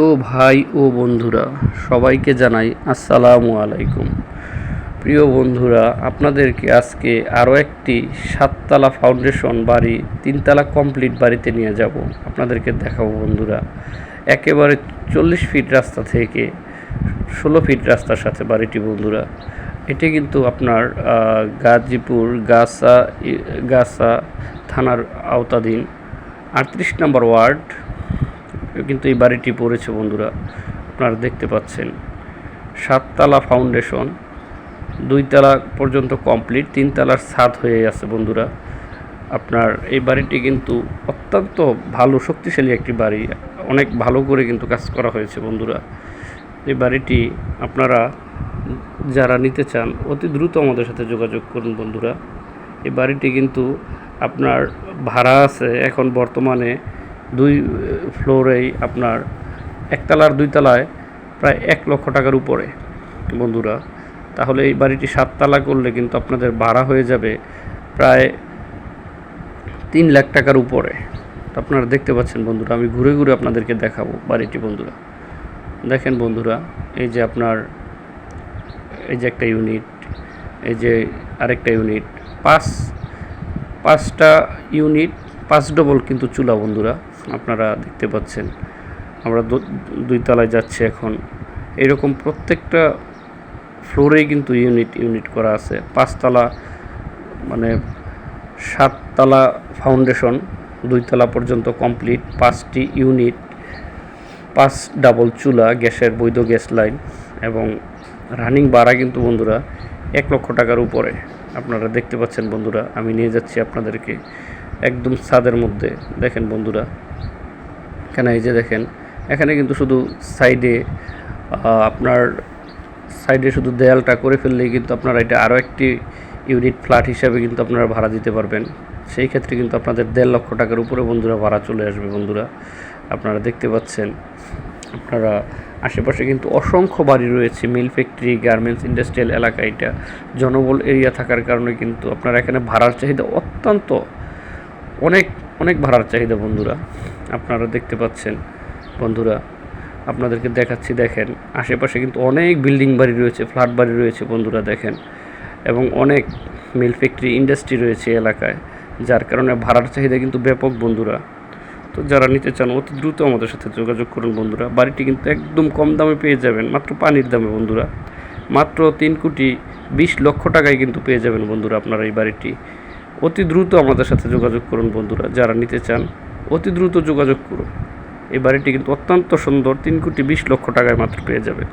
তো ভাই ও বন্ধুরা, সবাইকে জানাই আসসালামু আলাইকুম। প্রিয় বন্ধুরা, আপনাদেরকে আজকে আরও একটি সাততলা ফাউন্ডেশন বাড়ি, তিনতলা কমপ্লিট বাড়িতে নিয়ে যাব। আপনাদেরকে দেখাবো বন্ধুরা। একেবারে চল্লিশ ফিট রাস্তা থেকে ষোলো ফিট রাস্তার সাথে বাড়িটি বন্ধুরা। এটি কিন্তু আপনার গাজীপুর গাসা গাসা থানার আওতাধীন। আটত্রিশ নম্বর ওয়ার্ড। কিন্তু এই বাড়িটি পড়েছে বন্ধুরা, আপনারা দেখতে পাচ্ছেন। সাততলা ফাউন্ডেশন দুইতলা পর্যন্ত কমপ্লিট তিনতলার ছাদ হয়ে আছে বন্ধুরা। আপনার এই বাড়িটি কিন্তু অত্যন্ত ভালো, শক্তিশালী একটি বাড়ি, অনেক ভালো করে কিন্তু কাজ করা হয়েছে বন্ধুরা। এই বাড়িটি আপনারা যারা নিতে চান, অতি দ্রুত আমাদের সাথে যোগাযোগ করুন বন্ধুরা। এই বাড়িটি কিন্তু আপনার ভাড়া আছে এখন বর্তমানে দুই ফ্লোরেই আপনার একতলার দুই তলায় প্রায় এক লক্ষ টাকার উপরে, বন্ধুরা। তাহলে এই বাড়িটি সাততলা করলে কিন্তু আপনাদের ভাড়া হয়ে যাবে প্রায় তিন লাখ টাকার উপরে। আপনারা দেখতে পাচ্ছেন, বন্ধুরা, আমি ঘুরে ঘুরে আপনাদেরকে দেখাবো বাড়িটি, বন্ধুরা। দেখেন, বন্ধুরা, এই যে আপনার, এই যে একটা ইউনিট, এই যে আরেকটা ইউনিট, পাঁচ, পাঁচটা ইউনিট পাঁচ ডবল কিন্তু চুলা, বন্ধুরা, আপনারা দেখতে পাচ্ছেন। আমরা দুই তলায় যাচ্ছি এখন। এরকম প্রত্যেকটা ফ্লোরেই কিন্তু ইউনিট ইউনিট করা আছে। পাঁচতলা মানে সাততলা ফাউন্ডেশন দুইতলা পর্যন্ত কমপ্লিট পাঁচটি ইউনিট পাঁচ ডাবল চুলা, গ্যাসের বৈধ গ্যাস লাইন এবং রানিং ভাড়া কিন্তু, বন্ধুরা, এক লক্ষ টাকার উপরে। আপনারা দেখতে পাচ্ছেন, বন্ধুরা, আমি নিয়ে যাচ্ছি আপনাদেরকে। একদম ছাদের মধ্যে। দেখেন বন্ধুরা, এখানে এই যে দেখেন, এখানে কিন্তু শুধু সাইডে আপনার সাইডে শুধু দেয়ালটা করে ফেললেই কিন্তু আপনারা এটা আরও একটি ইউনিট ফ্ল্যাট হিসাবে কিন্তু আপনারা ভাড়া দিতে পারবেন। সেই ক্ষেত্রে কিন্তু আপনাদের দেড় লক্ষ টাকার উপরে বন্ধুরা ভাড়া চলে আসবে বন্ধুরা। আপনারা দেখতে পাচ্ছেন, আপনারা আশেপাশে কিন্তু অসংখ্য বাড়ি রয়েছে, মিল ফ্যাক্টরি, গার্মেন্টস, ইন্ডাস্ট্রিয়াল এলাকা, এটা জনবল এরিয়া থাকার কারণে কিন্তু আপনারা এখানে ভাড়ার চাহিদা অত্যন্ত অনেক অনেক ভাড়ার চাহিদা বন্ধুরা। আপনারা দেখতে পাচ্ছেন বন্ধুরা, আপনাদেরকে দেখাচ্ছি, দেখেন, আশেপাশে কিন্তু অনেক বিল্ডিং বাড়ি রয়েছে, ফ্ল্যাট বাড়ি রয়েছে বন্ধুরা, দেখেন, এবং অনেক মিল ফ্যাক্টরি ইন্ডাস্ট্রি রয়েছে এলাকায়, যার কারণে ভাড়ার চাহিদা কিন্তু ব্যাপক বন্ধুরা। তো যারা নিতে চান, অতি দ্রুত আমাদের সাথে যোগাযোগ করুন বন্ধুরা, বাড়িটি কিন্তু একদম কম দামে পেয়ে যাবেন, মাত্র পানির দামে বন্ধুরা, মাত্র তিন কোটি বিশ লক্ষ টাকায় কিন্তু পেয়ে যাবেন বন্ধুরা আপনারা এই বাড়িটি। অতি দ্রুত আমাদের সাথে যোগাযোগ করুন, বন্ধুরা, যারা নিতে চান, অতি দ্রুত যোগাযোগ করুন। এই বাড়িটি কিন্তু অত্যন্ত সুন্দর, তিন কোটি বিশ লক্ষ টাকায় মাত্র পেয়ে যাবে।